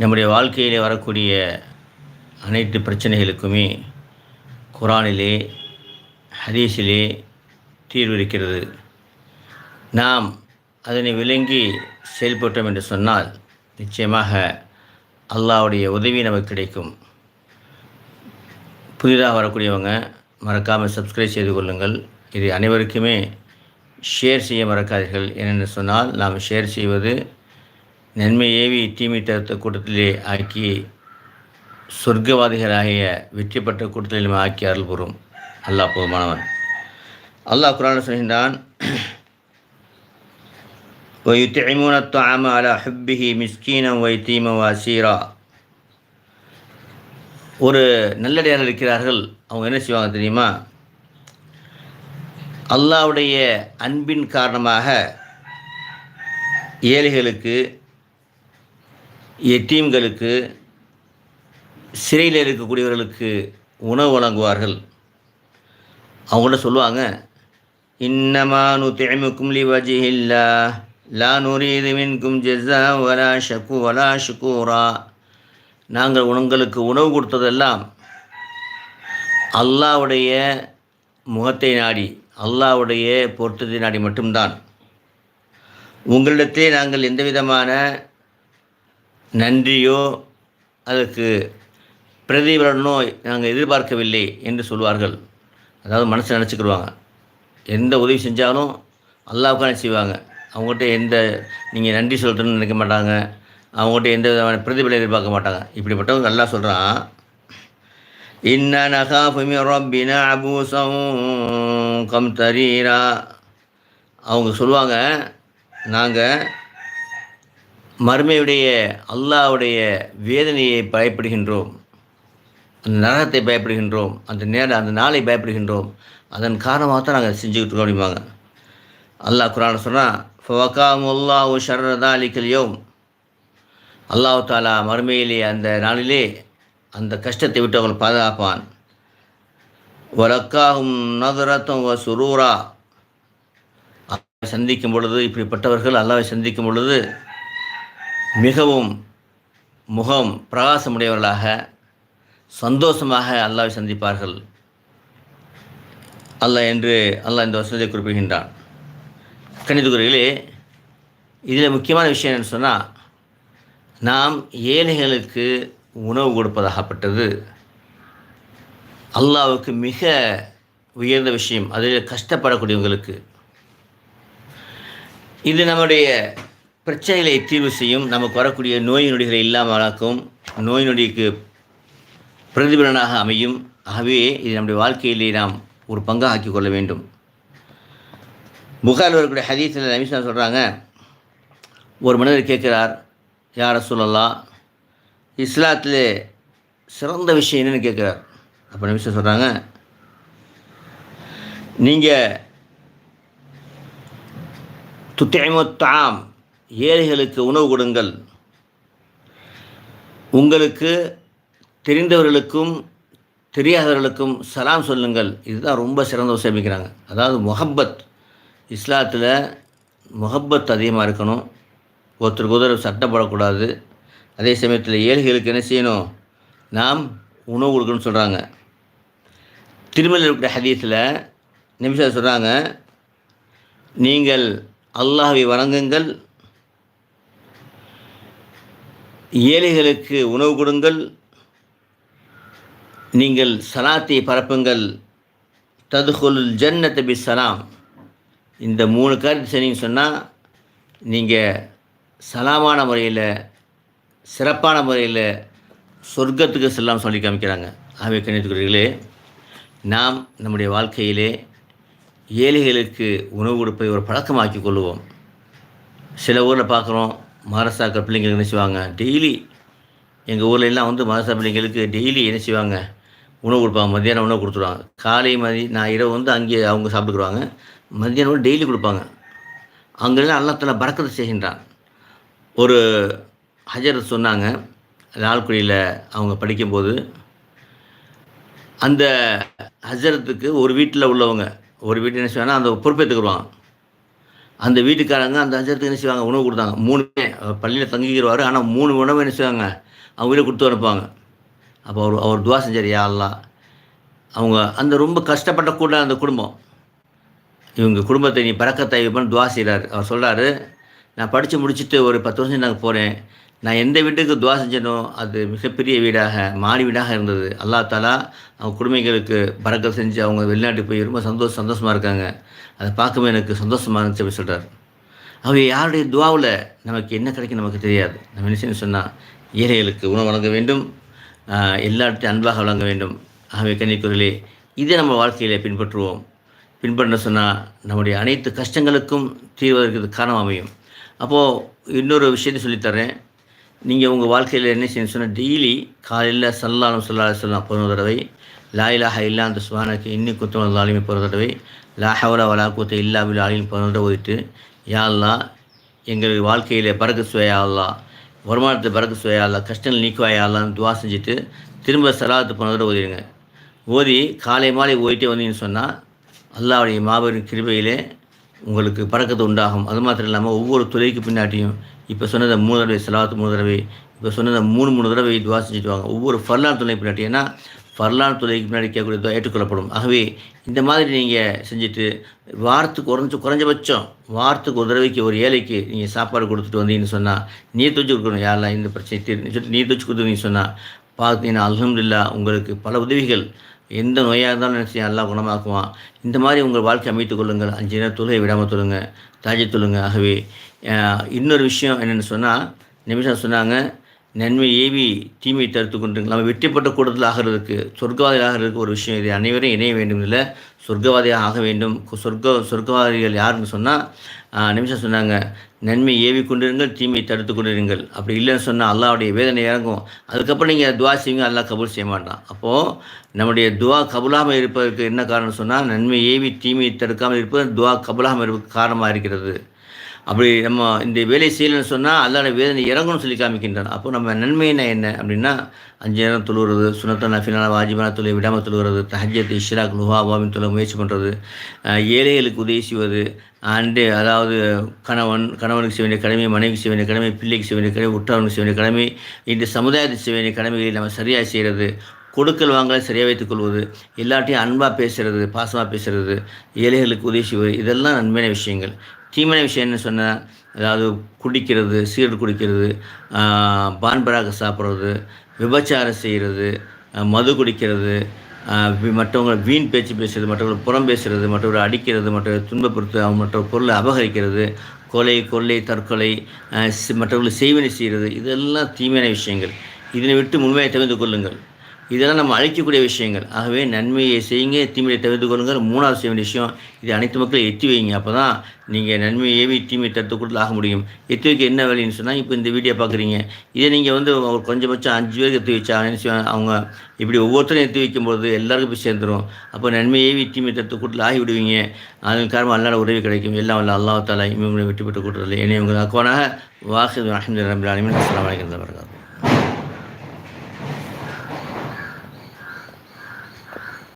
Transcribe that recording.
நம்முடைய வாழ்க்கையிலே வரக்கூடிய அனைத்து பிரச்சனைகளுக்குமே குரானிலே ஹதீஸிலே தீர்வு இருக்கிறது. நாம் அதனை விளங்கி செயல்பட்டோம் என்று சொன்னால் நிச்சயமாக அல்லாவுடைய உதவி நமக்கு கிடைக்கும். புதிதாக வரக்கூடியவங்க மறக்காமல் சப்ஸ்கிரைப் செய்து கொள்ளுங்கள். இது அனைவருக்குமே ஷேர் செய்ய மறக்காதீர்கள். ஏனென்று சொன்னால் நாம் ஷேர் செய்வது நன்மை ஏவி தீமை தடுத்த கூட்டத்திலே ஆக்கி சொர்க்கவாதிகளாகிய வெற்றி பெற்ற கூட்டத்திலே நம்ம ஆக்கி அருள் புறும் அல்லாஹ் போதுமானவன் அல்லாஹ் குரான் சொல்கின்றான் ويطعمون الطعام على حبه مسكينا ويتيما واسيرا ஒரு நல்லடியார் இருக்கிறார்கள் அவங்க என்ன செய்வாங்க தெரியுமா அல்லாவுடைய அன்பின் காரணமாக ஏழைகளுக்கு எத்தீம்களுக்கு சிறையில் இருக்கக்கூடியவர்களுக்கு உணவு வழங்குவார்கள். அவங்கள்ட்ட சொல்லுவாங்க இன்னமா தேமுக்கும் லிவஜி இல்லா லா நுரீது மின்கும் ஜெஸா வலா ஷக்கு வலா ஷுக்கூரா நாங்கள் உங்களுக்கு உணவு கொடுத்ததெல்லாம் அல்லாவுடைய முகத்தை நாடி அல்லாவுடைய பொருத்தத்தை நாடி மட்டும்தான். உங்களிடத்தே நாங்கள் எந்த விதமான நன்றியோ அதற்கு பிரதிபலனோ நாங்கள் எதிர்பார்க்கவில்லை என்று சொல்வார்கள். அதாவது மனசு நினச்சிக்கிடுவாங்க. எந்த உதவி செஞ்சாலும் அல்லாவுக்கான செய்வாங்க. அவங்ககிட்ட எந்த நீங்கள் நன்றி சொல்கிறதுன்னு நினைக்க மாட்டாங்க. அவங்ககிட்ட எந்த விதமான பிரதிபலனை எதிர்பார்க்க மாட்டாங்க. இப்படிப்பட்டவங்க நல்லா சொல்கிறான் இன்னா நகாஃபு மின் ரப்பினா அபூசம் கம் தரீரா. அவங்க சொல்லுவாங்க நாங்கள் மறுமையுடைய அல்லாவுடைய வேதனையை பயப்படுகின்றோம். அந்த நரகத்தை பயப்படுகின்றோம். அந்த நேரம் அந்த நாளை பயப்படுகின்றோம். அதன் காரணமாக தான் நாங்கள் செஞ்சுக்கிட்டு இருக்கோம் அப்படிம்பாங்க. அல்லாஹ் குரான் சொன்னால் ஃபவகாமுல்லா ஓ ஷரதா அலிக்கல் அல்லாஹ் தாலா மறுமையிலே அந்த நாளிலே அந்த கஷ்டத்தை விட்டு அவங்களை பாதுகாப்பான். வரக்காகும் நதுரத்தம் வ சுரூரா. சந்திக்கும் பொழுது இப்படிப்பட்டவர்கள் அல்லாவை சந்திக்கும் பொழுது மிகவும் முகம் பிரகாசமுடையவர்களாக சந்தோஷமாக அல்லாவை சந்திப்பார்கள். அல்லாஹ் என்று அல்லாஹ் இந்த வசனத்தை குறிப்பிடுகின்றான். கணிதகுரிகளே இதில் முக்கியமான விஷயம் என்னன்னு சொன்னால் நாம் ஏழைகளுக்கு உணவு கொடுப்பதாகப்பட்டது. அல்லாவுக்கு மிக உயர்ந்த விஷயம் அதில் கஷ்டப்படக்கூடியவங்களுக்கு. இது நம்முடைய பிரச்சனைகளை தீர்வு செய்யும் நமக்கு வரக்கூடிய நோய் நொடிகளை இல்லாமலாக்கும் நோய் நொடிக்கு பிரதிபலனாக அமையும். ஆகவே இது நம்முடைய வாழ்க்கையிலே நாம் ஒரு பங்காக ஆக்கிக் கொள்ள வேண்டும். புகார் வரக்கூடிய ஹதீஸில் நமிசா சொல்கிறாங்க ஒரு மனிதர் கேட்குறார் யார சொல்லலாம் இஸ்லாத்தில் சிறந்த விஷயம் என்னென்னு கேட்குறார். அப்போ நமிசா சொல்கிறாங்க நீங்கள் துத்தைமுத்தாம் ஏழைகளுக்கு உணவு கொடுங்கள். உங்களுக்கு தெரிந்தவர்களுக்கும் தெரியாதவர்களுக்கும் சலாம் சொல்லுங்கள். இதுதான் ரொம்ப சிறந்த சேமிக்கிறாங்க அதாவது முகப்பத் இஸ்லாத்தில் முகப்பத் அதிகமாக இருக்கணும். ஒருத்தருக்கு ஒருத்தர் சட்டப்படக்கூடாது அதே சமயத்தில் ஏழைகளுக்கு என்ன செய்யணும்? நாம் உணவு கொடுக்கணும்னு சொல்கிறாங்க திருமலையில் இருக்கிற ஹதீஸில் நிமிஷம் சொல்கிறாங்க நீங்கள் அல்லாஹை வணங்குங்கள் ஏழைகளுக்கு உணவு கொடுங்கள். நீங்கள் சலாத்தை பரப்புங்கள். ததுகுல் ஜன்னத் பி சலாம். இந்த மூணு கருத்து சொன்னீங்க சொன்னால் நீங்கள் சலாமான முறையில் சிறப்பான முறையில் சொர்க்கத்துக்கு செல்லாம் சொல்லி காமிக்கிறாங்க. ஆகவே கணித்துக்கிறீர்களே நாம் நம்முடைய வாழ்க்கையிலே ஏழைகளுக்கு உணவு கொடுப்பதை ஒரு பழக்கமாக்கி கொள்வோம் சில ஊரில் பார்க்குறோம் மதரசாக்கள் பிள்ளைங்களுக்கு என்ன செய்வாங்க? டெய்லி எங்கள் ஊரில் எல்லாம் வந்து மதரசா பிள்ளைங்களுக்கு டெய்லி என்ன செய்வாங்க? உணவு கொடுப்பாங்க. மத்தியானம் உணவு கொடுத்துருவாங்க. காலை மதி நான் இரவு வந்து அங்கே அவங்க சாப்பிட்டுக்குருவாங்க. மத்தியானம் உணவு டெய்லி கொடுப்பாங்க. அங்கெல்லாம் அல்லாத்தில் பறக்கத்தை செய்கின்றான். ஒரு ஹஜரத் சொன்னாங்க. லால்குடியில் அவங்க படிக்கும்போது அந்த ஹஜரத்துக்கு ஒரு வீட்டில் உள்ளவங்க ஒரு வீட்டு என்ன செய்வாங்கன்னா அந்த பொறுப்பேற்றுக்குருவாங்க அந்த வீட்டுக்காரங்க அந்த ஹஜரத்துக்கு என்ன செய்வாங்க? உணவு கொடுத்தாங்க. மூணுமே. பள்ளியில் தங்கிக்கிறவார் ஆனால் மூணு உணவு என்ன செய்வாங்க? அவங்களே கொடுத்து அனுப்புவாங்க. அப்போ அவர் அவர் துவா செஞ்சார் யாரெல்லாம் அவங்க அந்த ரொம்ப கஷ்டப்பட்ட கூட அந்த குடும்பம். இவங்க குடும்பத்தை நீ பறக்க வைப்பன்னு துவா செய்கிறார் அவர் சொல்கிறாரு நான் படித்து முடிச்சுட்டு ஒரு பத்து வருஷம் நாங்கள் போகிறேன் நான் எந்த வீட்டுக்கு துவா செஞ்சனோ அது மிகப்பெரிய வீடாக மாடி வீடாக இருந்தது. அல்லா தாலா அவங்க குடும்பங்களுக்கு பறக்க செஞ்சு அவங்க வெளிநாட்டுக்கு போய் ரொம்ப சந்தோஷம் சந்தோஷமாக இருக்காங்க. அதை பார்க்கவே எனக்கு சந்தோஷமாக இருந்துச்சு அப்படி சொல்கிறார் அவங்க யாருடைய துவாவில் நமக்கு என்ன கிடைக்கும் நமக்கு தெரியாது. நம்ம என்ன செய்யணும் சொன்னால் ஏழைகளுக்கு உணவு வழங்க வேண்டும் ஆஹ் எல்லார்ட்டையும் அன்பாக வழங்க வேண்டும். ஆகவே கன்னிக்குரலே இதை நம்ம வாழ்க்கையில் பின்பற்றுவோம். பின்பற்ற சொன்னால் நம்முடைய அனைத்து கஷ்டங்களுக்கும் தீர்வதற்கு காரணம் அமையும். அப்போது இன்னொரு விஷயத்தை சொல்லித்தரேன் நீங்கள் உங்கள் வாழ்க்கையில் என்ன செய்யணும் சொன்னால் டெய்லி காலையில் சல்லாலும் சொல்லா சொல்லலாம் போன தடவை லாயிலாக இல்லா அந்த சுவானுக்கு இன்னி குத்தம் ஆளுமே போகிற தடவை லாஹவலா வலா கூத்த இல்லா பில் ஆலிமி போன தடவை போயிட்டு யாழ்லா எங்களுடைய வாழ்க்கையில் பறக்க சுவையாகலாம் வருமானத்தை பறக்க சுவையாகலாம் கஷ்டங்கள் நீக்குவாயாகலாம்னு துவா செஞ்சுட்டு திரும்ப சலாத்து போன தடவை ஓதிடுங்க ஓதி காலை மாலை ஓயிட்டே வந்தீங்கன்னு சொன்னால் அல்லாவுடைய மாபெரும் கிருபையிலே உங்களுக்கு பறக்கத்து உண்டாகும். அது மாத்திரம் இல்லாமல் ஒவ்வொரு துறைக்கு பின்னாட்டியும் இப்போ சொன்னதை மூணு தடவை செலவாத்து மூணு தடவை இப்போ சொன்னதை மூணு மூணு தடவை துவா செஞ்சுட்டு வாங்க ஒவ்வொரு ஃபர்லான் துணை பின்னாடி. ஏன்னா ஃபர்லான் துறைக்கு பின்னாடி கேட்கக்கூடிய துவா ஏற்றுக்கொள்ளப்படும். ஆகவே இந்த மாதிரி நீங்கள் செஞ்சுட்டு வாரத்துக்கு குறைஞ்ச குறைஞ்சபட்சம் வாரத்துக்கு ஒரு தடவைக்கு ஒரு ஏழைக்கு நீங்கள் சாப்பாடு கொடுத்துட்டு வந்தீங்கன்னு சொன்னால் நீர் தூச்சி கொடுக்கணும். யாரெல்லாம் இந்த பிரச்சனை நீர் தூச்சி கொடுத்துருந்தீங்கன்னு சொன்னால் பார்த்தீங்கன்னா அலமதுல்லா உங்களுக்கு பல உதவிகள் எந்த நோயாக இருந்தாலும் நினச்சி நல்லா குணமாக்குவான். இந்த மாதிரி உங்கள் வாழ்க்கை அமைத்துக் கொள்ளுங்கள். அஞ்சு நேரம் தொழுகை விடாமல் தொழுங்க. தாஜை தொழுங்க. ஆகவே இன்னொரு விஷயம் என்னென்னு சொன்னால் நிமிஷம் சொன்னாங்க நன்மை ஏவி தீமையை தடுத்து கொண்டு நம்ம வெற்றிப்பட்ட கூட்டத்தில் ஆகிறதுக்கு சொர்க்கவாதிகள் ஆகிறதுக்கு ஒரு விஷயம் இது. அனைவரும் இணைய வேண்டும் இல்லை சொர்க்கவாதியாக ஆக வேண்டும். சொர்க்க சொர்க்கவாதிகள் யாருன்னு சொன்னால் நிமிஷம் சொன்னாங்க நன்மை ஏவி கொண்டிருங்கள் தீமை தடுத்து கொண்டிருங்கள். அப்படி இல்லைன்னு சொன்னால் அல்லாவுடைய வேதனை இறங்கும். அதுக்கப்புறம் நீங்கள் துவா செய்வீங்க அல்லா கபூல் செய்ய மாட்டான். அப்போது நம்முடைய துவா கபுலாமல் இருப்பதற்கு என்ன காரணம் சொன்னால் நன்மை ஏவி தீமையை தடுக்காமல் இருப்பது துவா கபுலாமல் இருப்பதற்கு காரணமாக இருக்கிறது. அப்படி நம்ம இந்த வேலை செய்யலைன்னு சொன்னால் அல்லாட வேதனை இறங்கணும்னு சொல்லி காமிக்கின்றான் அப்போ நம்ம நன்மைனா என்ன? அப்படின்னா அஞ்சு நேரம் தொழுகிறது சுனத்தன் நஃபிலான வாஜிபான தொழில் விடாமல் தொழுகிறது தஹஜத் இஷ்ராக் லுஹாபாவின் தொழில் முயற்சி பண்ணுறது ஏழைகளுக்கு உதவி செய்வது அண்டு அதாவது கணவன் கணவனுக்கு செய்ய வேண்டிய கடமை மனைவிக்கு செய்ய வேண்டிய கடமை பிள்ளைக்கு செய்ய வேண்டிய கடமை உற்றாருக்கு செய்ய வேண்டிய கடமை இந்த சமுதாயத்துக்கு செய்ய வேண்டிய கடமைகளை நம்ம சரியாக செய்கிறது கொடுக்கல் வாங்கலை சரியாக வைத்துக் கொள்வது எல்லாட்டையும் அன்பாக பேசுகிறது பாசமாக பேசுகிறது ஏழைகளுக்கு உதவி செய்வது இதெல்லாம் நன்மையான விஷயங்கள். தீமையான விஷயம் என்ன சொன்னால் அதாவது குடிக்கிறது சீரட் குடிக்கிறது பான்பராக சாப்பிட்றது விபச்சாரம் செய்கிறது மது குடிக்கிறது மற்றவங்களை வீண் பேச்சு பேசுறது மற்றவங்களை புறம் பேசுறது மற்றவர்களை அடிக்கிறது மற்றவர்களை துன்பப்படுத்து அவங்க மற்ற பொருளை அபகரிக்கிறது கொலை கொள்ளை தற்கொலை மற்றவர்களை செய்வினை செய்கிறது இதெல்லாம் தீமையான விஷயங்கள். இதனை விட்டு முழுமையாக தவிர்த்து கொள்ளுங்கள். இதெல்லாம் நம்ம அழிக்கக்கூடிய விஷயங்கள். ஆகவே நன்மையை செய்யுங்க தீமையை தவிர்த்து கொள்ளுங்கள். மூணாவது செய்ய வேண்டிய விஷயம் இது அனைத்து மக்களும் எத்தி வைங்க. அப்போ தான் நீங்கள் நன்மையை ஏவி தீமையை தடுத்து கொடுத்து ஆக முடியும். எத்தி வைக்க என்ன வேலைன்னு சொன்னால் இப்போ இந்த வீடியோ பார்க்குறீங்க இதை நீங்கள் வந்து ஒரு கொஞ்சபட்சம் அஞ்சு பேருக்கு எத்தி வச்சா அவங்க இப்படி ஒவ்வொருத்தரும் எத்தி வைக்கும்போது எல்லாருக்கும் போய் சேர்ந்துடும் அப்போ நன்மையை ஏவி தீமையை தடுத்து கொடுத்து ஆகி விடுவீங்க. அதன் காரணமாக அல்லாட உதவி கிடைக்கும். எல்லாம் வல்ல அல்லாத்தாலா இவங்களை வெற்றி பெற்று கூட்டுறதில்லை என்னை உங்கள் அக்கோனாக வாஹித் அஹமது ரபுல் அலமின் அஸ்லாம் வலைக்கம் வரகாத்து